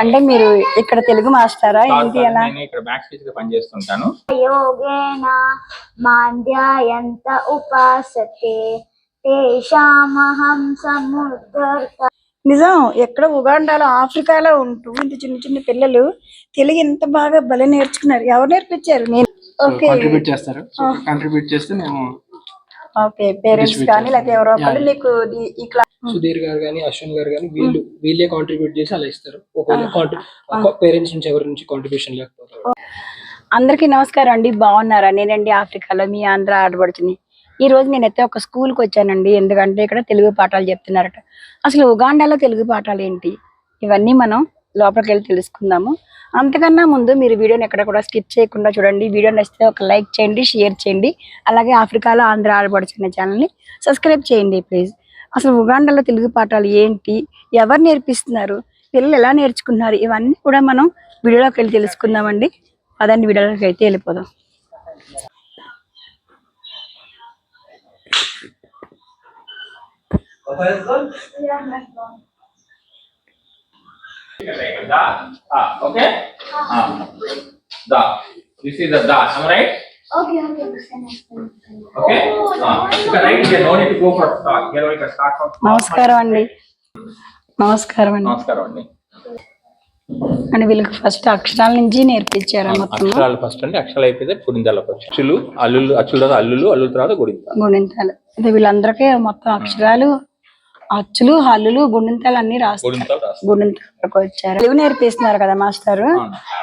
అంటే మీరు ఇక్కడ తెలుగు మాస్టారా? ఏంటి అలా? పనిచేస్తుంటాను. నిజం ఎక్కడ ఉగాండాలో ఆఫ్రికాలో ఉంటూ ఇంత చిన్న చిన్న పిల్లలు తెలుగు ఎంత బాగా భలే నేర్చుకున్నారు. ఎవరు నేర్పించారు? నేను. ఓకే చేస్తారు. Oh. చేస్తే మేము ఓకే పేరెంట్స్ కానీ లేకపోతే ఎవరో నీకు క్లాస్ సుధీర్ గారు కానీ అశ్విన్ గారు కానీ వీళ్ళు వీళ్ళే కాంట్రిబ్యూట్ చేసి అలా ఇస్తారు. ఒకవేళ పేరెంట్స్ నుంచి ఎవరి నుంచి కాంట్రిబ్యూషన్ లేకపోతే. అందరికీ నమస్కారం అండి బాగున్నారా? నేనండి ఆఫ్రికాలో మీ ఆంధ్ర ఆడబడుచుని ఈ రోజు నేనైతే ఒక స్కూల్కి వచ్చానండి ఎందుకంటే ఇక్కడ తెలుగు పాఠాలు చెప్తున్నారట. అసలు ఉగాండాలో తెలుగు పాఠాలు ఏంటి? ఇవన్నీ మనం లోపలికి వెళ్ళి తెలుసుకుందాము. అంతకన్నా ముందు మీరు వీడియోని ఎక్కడ కూడా స్కిప్ చేయకుండా చూడండి. వీడియో నచ్చితే ఒక లైక్ చేయండి షేర్ చేయండి. అలాగే ఆఫ్రికాలో ఆంధ్ర ఆడబడుచున్న ఛానల్ని సబ్స్క్రైబ్ చేయండి ప్లీజ్. అసలు ఉగాండాలో తెలుగు పాఠాలు ఏంటి? ఎవరు నేర్పిస్తున్నారు? పిల్లలు ఎలా నేర్చుకున్నారు ఇవన్నీ కూడా మనం వీడియోలోకి వెళ్ళి తెలుసుకుందామండి. అదండి వీడియోలోకి అయితే వెళ్ళిపోదాం. Ah, okay? Ah. This is the. Am I right? Okay, okay, Okay? Ah. నమస్కారం అండి నమస్కారం అండి నమస్కారం అండి అంటే వీళ్ళకి ఫస్ట్ అక్షరాల నుంచి నేర్పించారా మొత్తం అక్షరాలు ఫస్ట్ అంటే అక్షరాలు అయిపోతే వచ్చి అచ్చులు అల్లులు అచ్చుల తర్వాత అల్లులు అల్లుల తర్వాత గుడింత గుణింతాలు అంటే వీళ్ళందరికీ మొత్తం అక్షరాలు అచ్చులు హల్లులు గుణింతాలు అన్ని రాస్తారు. గుడింతలు వరకు వచ్చారు. తెలుగు నేర్పిస్తున్నారు కదా మాస్టారు?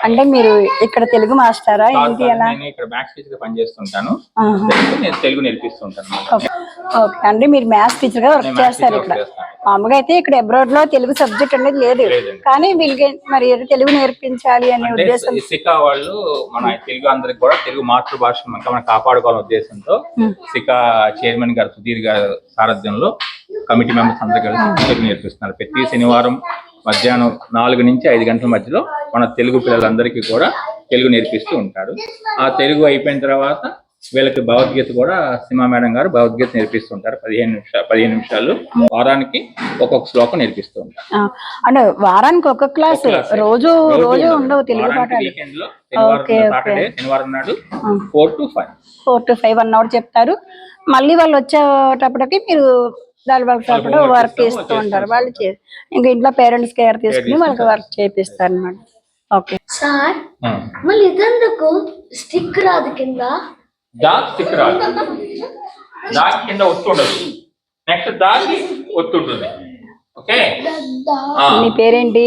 అంటే మీరు ఇక్కడ తెలుగు మాస్టారా? ఏంటి ఇక్కడ గా పనిచేస్తుంటాను. నేను తెలుగు నేర్పిస్తుంటాను. ఓకే. అంటే మీరు మ్యాథ్స్ టీచర్గా వర్క్ చేస్తారు ఇక్కడ. మామూలుగా అయితే ఇక్కడ అబ్రాడ్లో తెలుగు సబ్జెక్ట్ అనేది లేదు. కానీ వీళ్ళకి మరి తెలుగు నేర్పించాలి అనే ఉద్దేశం సికా వాళ్ళు మన తెలుగు అందరికి కూడా తెలుగు మాతృభాషను ఇంకా మనం కాపాడుకోవాలనే ఉద్దేశంతో సికా చైర్మన్ గారు సుధీర్ గారి సారథ్యంలో కమిటీ మెంబర్స్ అందరూ కలిసి తెలుగు నేర్పిస్తున్నారు. ప్రతి శనివారం మధ్యాహ్నం నాలుగు నుంచి ఐదు గంటల మధ్యలో మన తెలుగు పిల్లలందరికీ కూడా తెలుగు నేర్పిస్తూ ఉంటారు. ఆ తెలుగు అయిపోయిన తర్వాత వీళ్ళకి భగవద్గీత కూడా సినిమా మేడం గారు భగవద్గీత నేర్పిస్తుంటారు పదిహేను నిమిషాలు పదిహేను నిమిషాలు వారానికి ఒక్కొక్క శ్లోకం నేర్పిస్తూ ఉంటారు. అంటే వారానికి ఒక క్లాస్. రోజు రోజు ఉండవు తెలుగు శనివారం నాడు four to five. Four to five one hour చెప్తారు. మళ్ళీ వాళ్ళు వచ్చేటప్పటికి మీరు దాని వాళ్ళకి వర్క్ ఇస్తూ వాళ్ళు ఉంటారు. వాళ్ళు చే ఇంకా ఇంట్లో పేరెంట్స్ కేర్ తీసుకుని వాళ్ళకి వర్క్ చేపిస్తారు అన్నమాట ఓకే సార్ మళ్ళీ ఇదెందుకు స్టిక్ రాదు కింద. స్టిక్ రాదు. కింద ఒత్తుండదు నెక్స్ట్ దాకి ఒత్తుంటుంది ఓకే నీ పేరేంటి?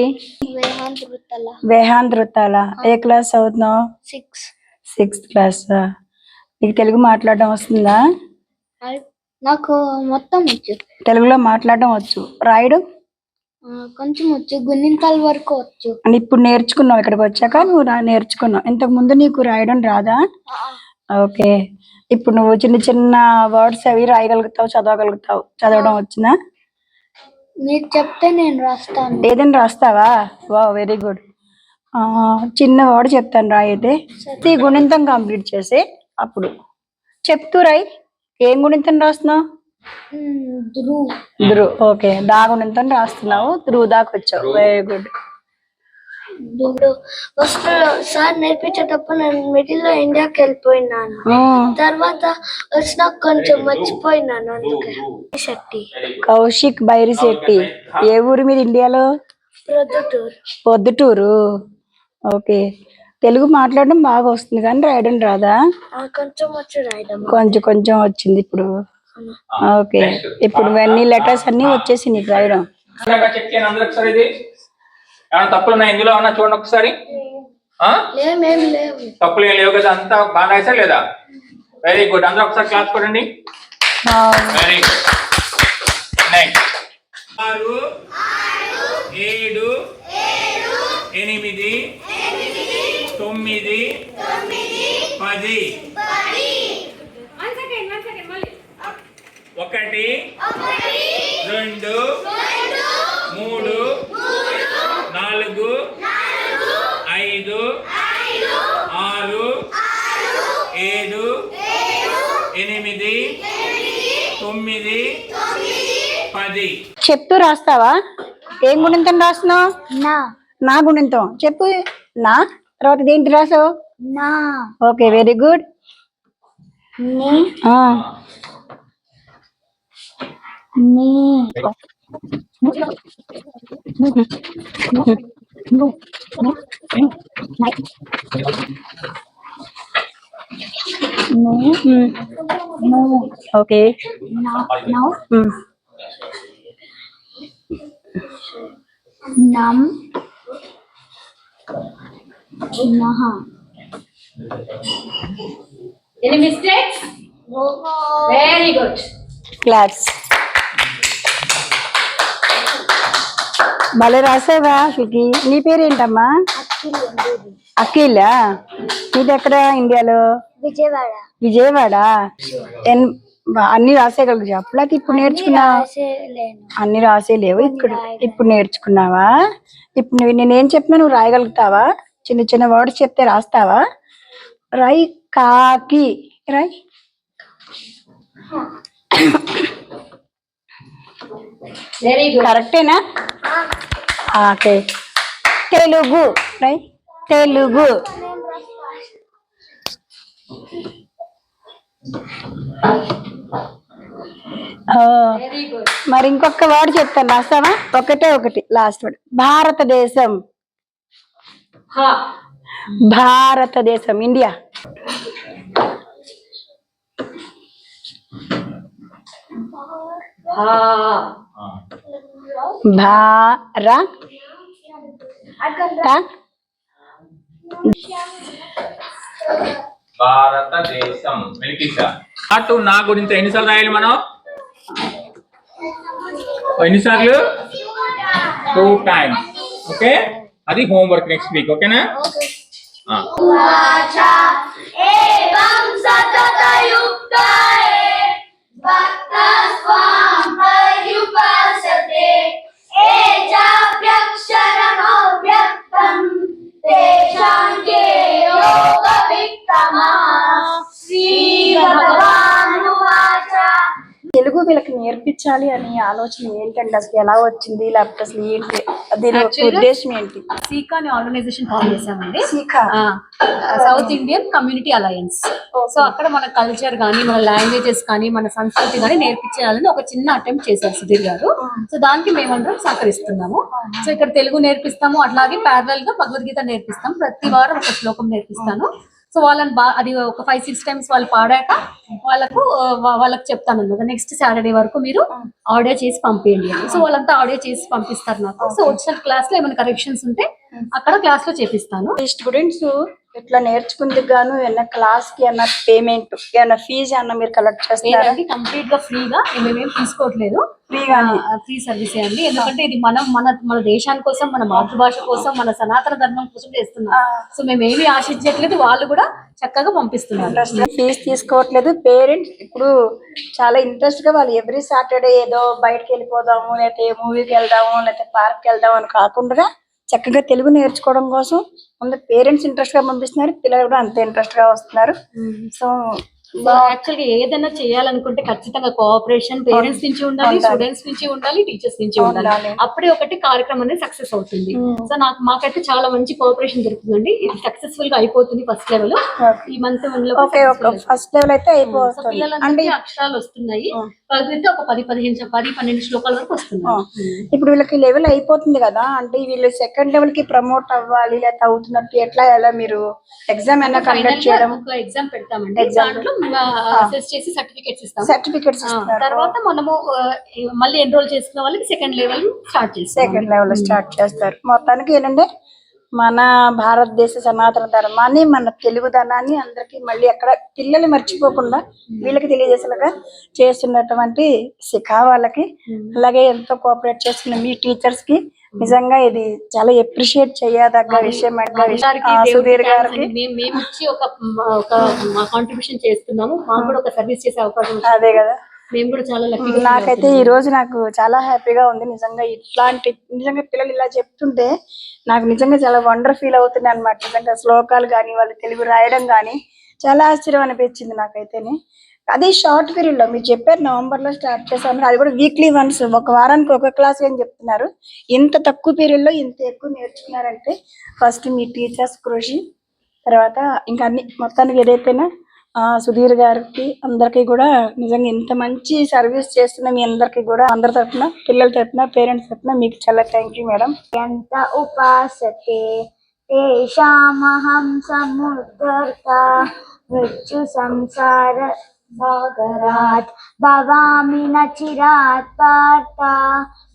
వేహాంత్ రుతాల ఏ క్లాస్ చదువుతున్నావు? సిక్స్ సిక్స్త్ క్లాస్ నీకు తెలుగు మాట్లాడడం వస్తుందా? నాకు మొత్తం వచ్చు. తెలుగులో మాట్లాడడం వచ్చు. రాయడం? ఆ, కొంచెం వచ్చు. గున్నింతాల వరకు వచ్చు. అంటే ఇప్పుడు నేర్చుకున్నావు ఇక్కడికి వచ్చాక నువ్వు రా- నేర్చుకున్నావు. ఇంతకు ముందు నీకు రాయడం రాదా? ఓకే. ఇప్పుడు నువ్వు చిన్న చిన్న వర్డ్స్ అవి రాయగలుగుతావు చదవగలుగుతావు. చదవడం వచ్చినా మీరు చెప్తే నేను రాస్తాను. ఏదైనా రాస్తావా? వా వెరీ గుడ్. చిన్న వర్డ్ చెప్తాను రాయి అయితే ఈ గుణింతం కంప్లీట్ చేసి అప్పుడు. చెప్తూ రాయి. ఏం గుణింతం రాస్తున్నావు? ధ్రువ్. ధ్రువ్. ఓకే. దా గుణింతం రాస్తున్నావు. ధ్రువ్ దాకా వచ్చావు. వెరీ గుడ్ ఫస్ట్ సార్ నేర్పించేటప్పుడు నేను మిడిల్లో ఇండియాకి వెళ్ళిపోయినాను. తర్వాత వచ్చినా కొంచెం మర్చిపోయినాను అందుకే. శెట్టి. కౌశిక్ బైరిశెట్టి ఏ ఊరు మీద ఇండియాలో? ప్రొద్దుటూరు. పొద్దుటూరు. ఓకే. తెలుగు మాట్లాడడం బాగా వస్తుంది కానీ రాయడం రాదా? ఆ, కొంచెం వచ్చు రాయడం. కొంచెం కొంచెం వచ్చింది ఇప్పుడు. ఓకే. ఇప్పుడు అన్ని లెటర్స్ అన్ని వచ్చేసి నీకు రాయడం. ఇందాక చెక్ చేయండి అందరూ ఒకసారి ఇది? ఏమైనా తప్పులు ఉన్నాయి ఇందులో ఏమన్నా చూడండి ఒకసారి. తప్పులు ఏం లేవు కదా అంతా బాగా రాసా లేదా? వెరీ గుడ్ అందరూ ఒకసారి క్లాస్ కొడండి వెరీ గుడ్ నెక్స్ట్ ఆరు ఏడు ఎనిమిది తొమ్మిది. పది. ఒకటి. రెండు. మూడు. నాలుగు. ఐదు. ఆరు. ఏడు. ఎనిమిది. తొమ్మిది. పది. చెప్తూ రాస్తావా? ఏం గుణింతం రాస్తున్నావు? నా. నా గుణింతం. చెప్పు. నా. తర్వాత దేంటి రాసావు నా. ఓకే వెరీ గుడ్ని. ఆ. ని. ను. ఓకే. నా. నౌ నం నహ Any mistakes? Very good. Claps భలే రాసావా శృతి. నీ పేరేంటమ్మా? అఖిల్ నీది ఎక్కడ ఇండియాలో? విజయవాడ. విజయవాడ? ఎన్ అన్ని రాసేయగలరు చెప్పలేక ఇప్పుడు నేర్చుకున్నా రాసేలేను. అన్ని రాసేలేవు. ఇక్కడ ఇప్పుడు నేర్చుకున్నావా? ఇప్పుడు నేనేం చెప్పినా నువ్వు రాయగలుగుతావా? చిన్న చిన్న వర్డ్స్ చెప్తే రాస్తావా? రాయి కాకి. good. కరెక్టేనా? ఓకే. తెలుగు. రై? తెలుగు. మరి ఇంకొక వర్డ్ చెప్తాను. రాస్తావా? ఒకటే ఒకటి. Last word. భారతదేశం. భారతదేశం ఇండియా. భార భారతదేశం అటు నా గురించి ఎన్నిసార్లు రాయాలి మనం? ఎన్నిసార్లు? Two times. ఓకే? అది హోంవర్క్ నెక్స్ట్ వీక్ ఓకేనా? తెలుగు వీళ్ళకి నేర్పించాలి అనే ఆలోచన ఏంటంటే అసలు ఎలా వచ్చింది? లేకపోతే అసలు ఏంటి? దీని ఉద్దేశం ఏంటి? సీకా అనే ఆర్గనైజేషన్ ఫామ్ చేశామండి. SICA. South Indian community alliance so అక్కడ మన కల్చర్ కానీ మన లాంగ్వేజెస్ కానీ మన సంస్కృతి కానీ నేర్పించాలని ఒక చిన్న అటెంప్ట్ చేశారు సుధీర్ గారు. సో దానికి మేమందరం సహకరిస్తున్నాము. సో ఇక్కడ తెలుగు నేర్పిస్తాము అట్లాగే ప్యారల్గా భగవద్గీత నేర్పిస్తాం. ప్రతి వారం ఒక శ్లోకం నేర్పిస్తాను. సో వాళ్ళని బా అది ఒక ఫైవ్ సిక్స్ టైమ్స్ వాళ్ళు పాడాక వాళ్ళకు వాళ్ళకి చెప్తాను అన్నమాట. నెక్స్ట్ సాటర్డే వరకు మీరు ఆడియో చేసి పంపించండి అని. సో వాళ్ళంతా ఆడియో చేసి పంపిస్తారు నాకు. సో వచ్చిన క్లాస్లో ఏమైనా కరెక్షన్స్ ఉంటే అక్కడ క్లాస్లో చేపిస్తాను. స్టూడెంట్స్ ఇట్లా నేర్చుకుందుకు గాను? ఏమన్నా క్లాస్కి ఏమన్నా పేమెంట్ ఏమన్నా ఫీజు ఏమన్నా మీరు కలెక్ట్ చేస్తారా లేదండి కంప్లీట్గా ఫ్రీగా మేమేం తీసుకోవట్లేదు. ఫ్రీగానే. ఫ్రీ సర్వీస్ అండి. ఎందుకంటే ఇది మనం మన మన దేశాని కోసం మన మాతృభాష కోసం మన సనాతన ధర్మం కోసం చేస్తున్నాం సో మేము ఏమి ఆశించట్లేదు వాళ్ళు కూడా చక్కగా పంపిస్తున్నారు. ఫీజు తీసుకోవట్లేదు. పేరెంట్స్ ఇప్పుడు చాలా ఇంట్రెస్ట్గా వాళ్ళు ఎవ్రీ సాటర్డే ఏదో బయటకు వెళ్ళిపోదాము లేకపోతే మూవీకి వెళ్దాము లేకపోతే పార్క్ వెళ్దాము అని కాకుండా చక్కగా తెలుగు నేర్చుకోవడం కోసం ముందు పేరెంట్స్ ఇంట్రెస్ట్గా పంపిస్తున్నారు పిల్లలు కూడా అంతే ఇంట్రెస్ట్గా వస్తున్నారు సో యాక్చువల్గా ఏదైనా చేయాలనుకుంటే ఖచ్చితంగా కోఆపరేషన్ పేరెంట్స్ నుంచి ఉండాలి స్టూడెంట్స్ నుంచి ఉండాలి టీచర్స్ నుంచి ఉండాలి. అప్పుడే ఒకటి కార్యక్రమం అనేది సక్సెస్ అవుతుంది. సో నాకు మాకైతే చాలా మంచి కోఆపరేషన్ దొరుకుతుందండి. ఇది సక్సెస్ఫుల్గా అయిపోతుంది ఫస్ట్ లెవెల్ ఈ మంత్ ఫస్ట్ లెవెల్ అయితే అయిపోతుంది. అంటే పిల్లలందరికీ అక్షరాలు వస్తున్నాయి. కలిపితే ఒక పది పదిహేను పది పన్నెండు శ్లోకాల వరకు వస్తున్నాయి. ఇప్పుడు వీళ్ళకి లెవెల్ అయిపోతుంది కదా అంటే వీళ్ళు సెకండ్ లెవెల్కి ప్రమోట్ అవ్వాలి లేకపోతే అవుతున్నట్టు ఎట్లా ఎలా మీరు ఎగ్జామ్ అయినా కండక్ట్ చేయడం? ఎగ్జామ్ పెడతామండి. దాంట్లో అసెస్ చేసి సర్టిఫికేట్స్ ఇస్తాం. సర్టిఫికెట్స్ తర్వాత మనము మళ్ళీ ఎన్రోల్ చేసుకున్న వాళ్ళకి సెకండ్ లెవెల్ స్టార్ట్ చేస్తాం. సెకండ్ లెవెల్ స్టార్ట్ చేస్తారు. మొత్తానికి ఏంటంటే మన భారతదేశ సనాతన ధర్మాన్ని మన తెలుగుదనాన్ని అందరికి మళ్ళీ అక్కడ పిల్లలు మర్చిపోకుండా వీళ్ళకి తెలియజేసేలాగా చేస్తున్నటువంటి శిఖా వాళ్ళకి అలాగే ఎంతో కోఆపరేట్ చేస్తున్న మీ టీచర్స్కి నిజంగా ఇది చాలా ఎప్రిషియేట్ చేయదగ్గ విషయం సుధీర్ గారికి. మేము ఇచ్చి ఒక కాంట్రిబ్యూషన్ చేస్తున్నాము. మాకు కూడా ఒక సర్వీస్ చేసే అవకాశం. అదే కదా. మేము కూడా చాలా నాకైతే ఈ రోజు నాకు చాలా హ్యాపీగా ఉంది. నిజంగా ఇట్లాంటి నిజంగా పిల్లలు ఇలా చెప్తుంటే నాకు నిజంగా చాలా వండర్ ఫీల్ అవుతుంది అనమాట నిజంగా శ్లోకాలు కానీ వాళ్ళు తెలుగు రాయడం కానీ చాలా ఆశ్చర్యం అనిపించింది నాకైతేనే. అదే షార్ట్ పీరియడ్లో మీరు చెప్పారు నవంబర్లో స్టార్ట్ చేశారు అది కూడా వీక్లీ వన్స్ ఒక వారానికి ఒక క్లాస్ అని చెప్తున్నారు. ఇంత తక్కువ పీరియడ్లో ఇంత ఎక్కువ నేర్చుకున్నారంటే ఫస్ట్ మీ టీచర్స్ కృషి తర్వాత ఇంకా అన్ని మొత్తానికి ఏదైతేనా సుధీర్ గారికి అందరికీ కూడా నిజంగా ఇంత మంచి సర్వీస్ చేస్తున్న మీ అందరికీ కూడా అందరి తరఫున పిల్లల తరఫున పేరెంట్స్ తరఫున మీకు చాలా థ్యాంక్ యూ మేడం ఎంత ఉపాసతే తేషామహం సముద్ధర్త మృత్యు సంసార భవామి నచిరాత్ పార్థ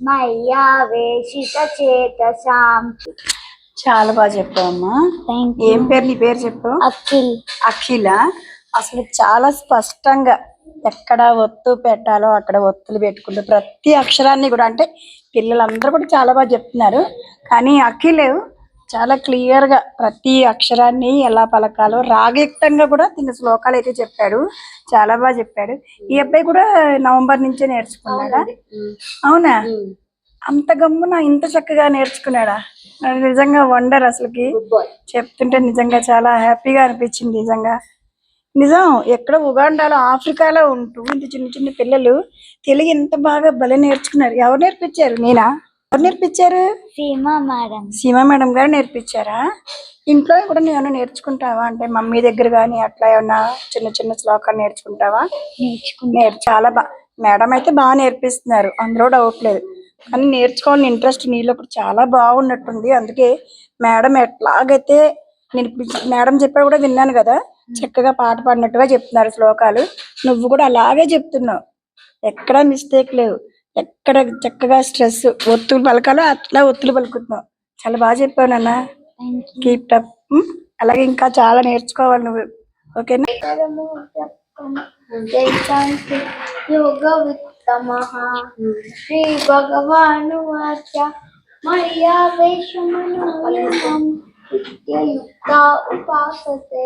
మయ్యా వేషిత చేతసాం చాలా బాగా చెప్పావమ్మా. థ్యాంక్ ఏం పేరు నీ పేరు చెప్పు? అఖిల్. అఖిల. అసలు చాలా స్పష్టంగా ఎక్కడ ఒత్తు పెట్టాలో అక్కడ ఒత్తులు పెట్టుకుంటూ ప్రతి అక్షరాన్ని కూడా అంటే పిల్లలందరూ కూడా చాలా బాగా చెప్తున్నారు. కానీ అఖిల్ చాలా క్లియర్గా ప్రతి అక్షరాన్ని ఎలా పలకాలో రాగయుక్తంగా కూడా తిన్న శ్లోకాలు అయితే చెప్పాడు. చాలా బాగా చెప్పాడు. ఈ అబ్బాయి కూడా నవంబర్ నుంచే నేర్చుకున్నాడా? అవునా? అంత గమ్మున ఇంత చక్కగా నేర్చుకున్నాడా? నిజంగా వండర్ అసలుకి. చెప్తుంటే నిజంగా చాలా హ్యాపీగా అనిపించింది నిజంగా. నిజం ఎక్కడ ఉగాండాలో ఆఫ్రికాలో ఉంటూ ఇంత చిన్న చిన్న పిల్లలు తెలుగు ఎంత బాగా భలే నేర్చుకున్నారు. ఎవరు నేర్పించారు? నేనా? ఎవరు నేర్పించారు? సీమా మేడం. సీమా మేడం గారు నేర్పించారా? ఇంట్లో కూడా నేను నేర్చుకుంటావా? అంటే మమ్మీ దగ్గర కానీ అట్లా ఏమన్నా చిన్న చిన్న శ్లోకాలు నేర్చుకుంటావా? నేర్చుకుంటా. నేర్ చాలా బా మేడం అయితే బాగా నేర్పిస్తున్నారు. అందులో డౌట్ లేదు. కానీ నేర్చుకోవాలని ఇంట్రెస్ట్ నీలో కూడా చాలా బాగున్నట్టుంది. అందుకే మేడం ఎట్లాగైతే నేను మేడం చెప్పా కూడా విన్నాను కదా? చక్కగా పాట పాడినట్టుగా చెప్తున్నారు శ్లోకాలు. నువ్వు కూడా అలాగే చెప్తున్నావు. ఎక్కడా మిస్టేక్ లేవు. ఎక్కడ చక్కగా స్ట్రెస్ ఒత్తులు పలకాలో అట్లా ఒత్తులు పలుకుతున్నావు. చాలా బాగా చెప్పావు నాన్న. కీప్ టప్ అలాగే ఇంకా చాలా నేర్చుకోవాలి నువ్వు. ఓకేనా యోగ విత్తమః శ్రీ భగవాను వాచ. విద్యయుక్త ఉపాసతే.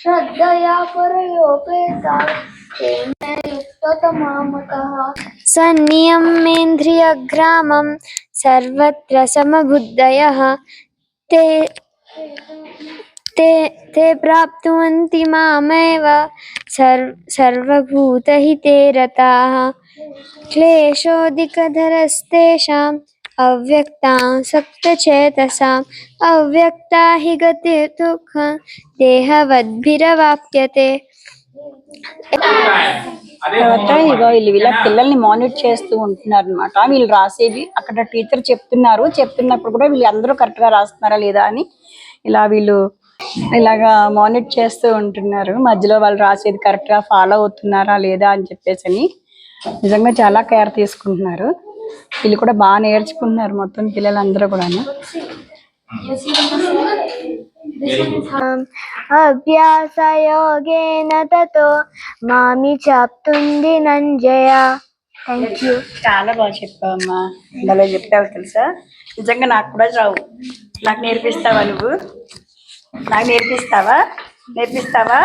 श्रद्धया परयोपेताक्षेमे युक्ततमामकः सन्नियमेन्द्रियग्रामं सर्वत्र समबुद्धयः। ते ते ते प्राप्नुवन्ति मामेव सर्व सर्वभूतहिते रताः। क्लेशोऽधिकधरस्तेषाम् अव्यक्तासक्तचेतसाम् अव्यक्ता हि गतिर्दुःखं देहवद्भिरवाप्यते తర్వాత ఇగో వీళ్ళు వీళ్ళ పిల్లల్ని మానిటర్ చేస్తూ ఉంటున్నారు అనమాట వీళ్ళు రాసేవి అక్కడ టీచర్ చెప్తున్నారు చెప్తున్నప్పుడు కూడా వీళ్ళు అందరూ కరెక్ట్ గా రాస్తున్నారా లేదా అని ఇలా వీళ్ళు ఇలాగా మానిటర్ చేస్తూ ఉంటున్నారు మధ్యలో వాళ్ళు రాసేది కరెక్ట్ గా ఫాలో అవుతున్నారా లేదా అని చెప్పేసి అని నిజంగా చాలా కేర్ తీసుకుంటున్నారు వీళ్ళు కూడా బాగా నేర్చుకుంటున్నారు మొత్తం పిల్లలందరూ కూడా అభ్యాసయోగేన తతో మామి చెప్తుంది నంజయ. థ్యాంక్ యూ చాలా బాగా చెప్పావమ్మా. ఇందులో చెప్తావు తెలుసా? నిజంగా నాకు కూడా చావు నాకు నేర్పిస్తావా నువ్వు? నాకు నేర్పిస్తావా? నేర్పిస్తావా?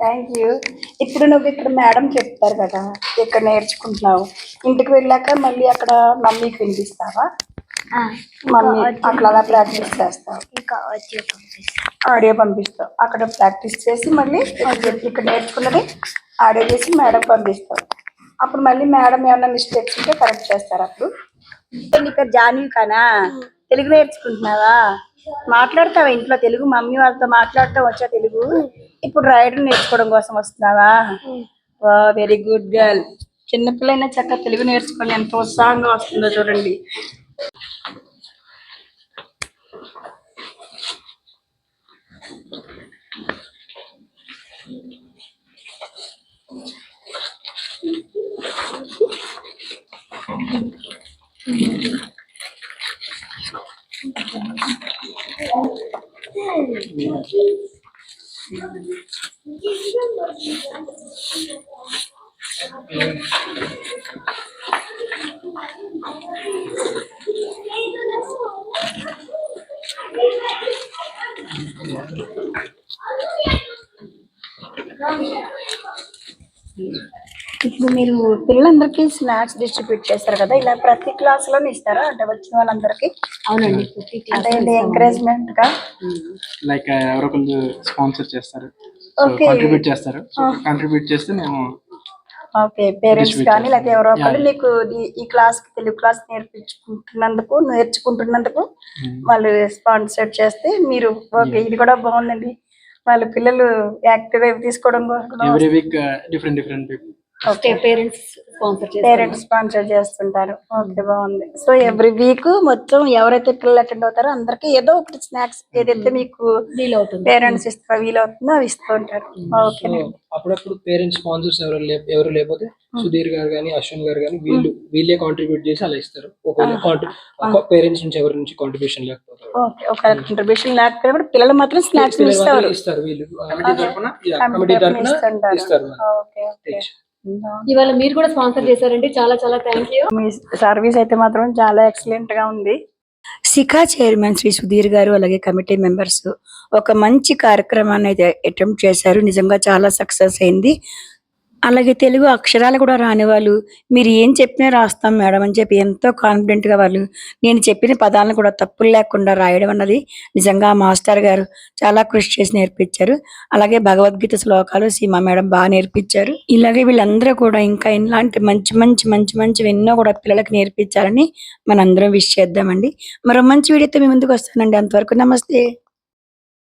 థ్యాంక్ యూ ఇప్పుడు నువ్వు ఇక్కడ మేడం చెప్తారు కదా ఇక్కడ నేర్చుకుంటున్నావు? ఇంటికి వెళ్ళాక మళ్ళీ అక్కడ మమ్మీకి వినిపిస్తావా? మమ్మీ అట్లా అలా ప్రాక్టీస్ చేస్తావు. ఇంకా వచ్చి పంపిస్తాను ఆడియో పంపిస్తావు. అక్కడ ప్రాక్టీస్ చేసి మళ్ళీ ఇక్కడ- ఇక్కడ నేర్చుకున్నది ఆడియో చేసి మేడం పంపిస్తావు. అప్పుడు మళ్ళీ మేడం ఏమైనా మిస్టేక్స్ ఉంటే కరెక్ట్ చేస్తారు అప్పుడు? నీ పేరు జాన్వి కానా? తెలుగు నేర్చుకుంటున్నావా? మాట్లాడతావా ఇంట్లో? తెలుగు మమ్మీ వాళ్ళతో మాట్లాడటం వచ్చా తెలుగు? ఇప్పుడు రాయడం నేర్చుకోవడం కోసం వస్తున్నావా? Very good girl. చిన్నపిల్లైనా చక్కగా తెలుగు నేర్చుకొని ఎంత ఉత్సాహంగా వస్తుందో చూడండి. ఇప్పుడు మీరు పిల్లలందరికీ స్నాక్స్ డిస్ట్రిబ్యూట్ చేస్తారు కదా ఇలా ప్రతి క్లాస్లోనే ఇస్తారా? అంటే వచ్చిన వాళ్ళందరికీ? అవునండి class అంటే ఎంకరేజ్మెంట్గా లైక్ ఎవరో ఒకళ్ళు స్పాన్సర్ చేస్తారు. Okay. కంట్రిబ్యూట్ చేస్తారు. కంట్రిబ్యూట్ చేస్తే మేము ఓకే పేరెంట్స్ కానీ లేకపోతే ఎవరో ఒకరు Yeah. మీకు ఈ- క్లాస్కి తెలుగు క్లాస్ నేర్పించుకుంటున్నందుకు నేర్చుకుంటున్నందుకు వాళ్ళు స్పాన్సర్ చేస్తే మీరు ఓకే ఇది కూడా బాగుందండి. వాళ్ళ పిల్లలు యాక్టివ్ అయి తీసుకోవడం కోసం every week different different people parents parents sponsor చేస్తుంటారు. ఓకే బాగుంది. సో ఎవ్రీ వీక్ మొత్తం ఎవరైతే పిల్లలు అటెండ్ అవుతారో అందరికి ఏదో ఒకటి స్నాక్స్ ఏదైతే మీకు వీల్ అవుతుంది పేరెంట్స్ ఇస్తారో వీలవుతుందో అవి ఇస్తూ ఉంటారు. ఓకే. అప్పుడప్పుడు పేరెంట్స్ స్పాన్సర్స్ ఎవరు ఎవరు లేకపోతే సుధీర్ గారు కానీ అశ్విన్ గారు కానీ వీళ్ళు వీళ్ళే కాంట్రిబ్యూట్ చేసి అలా ఇస్తారు. ఒకవేళ పేరెంట్స్ నుంచి ఎవరి నుంచి కాంట్రిబ్యూషన్ లేకపోతే. ఓకే ఒక కంట్రిబ్యూషన్ లేకపోతే పిల్లలు మాత్రం స్నాక్స్ ఇస్తారు ఇస్తారు వీళ్ళు. కమిటీ తరఫున. ఇస్తారు ఓకే ఓకే. ఇవాళ మీరు కూడా స్పాన్సర్ చేశారండి. చాలా చాలా థ్యాంక్ యూ. మీ సర్వీస్ అయితే మాత్రం చాలా ఎక్సలెంట్గా ఉంది. శిఖా చైర్మన్ శ్రీ సుధీర్ గారు అలాగే కమిటీ మెంబర్స్ ఒక మంచి కార్యక్రమాన్ని అయితే అటెంప్ట్ చేశారు. నిజంగా చాలా సక్సెస్ అయింది. అలాగే తెలుగు అక్షరాలు కూడా రాని వాళ్ళు మీరు ఏం చెప్పినా రాస్తాం మేడం అని చెప్పి ఎంతో కాన్ఫిడెంట్గా వాళ్ళు నేను చెప్పిన పదాలను కూడా తప్పులు లేకుండా రాయడం అన్నది నిజంగా మాస్టర్ గారు చాలా కృషి చేసి నేర్పించారు. అలాగే భగవద్గీత శ్లోకాలు సీమా మేడం బాగా నేర్పించారు. ఇలాగే వీళ్ళందరూ కూడా ఇంకా ఇలాంటి మంచి మంచి మంచి మంచి ఎన్నో కూడా పిల్లలకు నేర్పించాలని మనందరం విష్ చేద్దామండి. మరో మంచి వీడియోతో మీ ముందుకు వస్తానండి. అంతవరకు నమస్తే.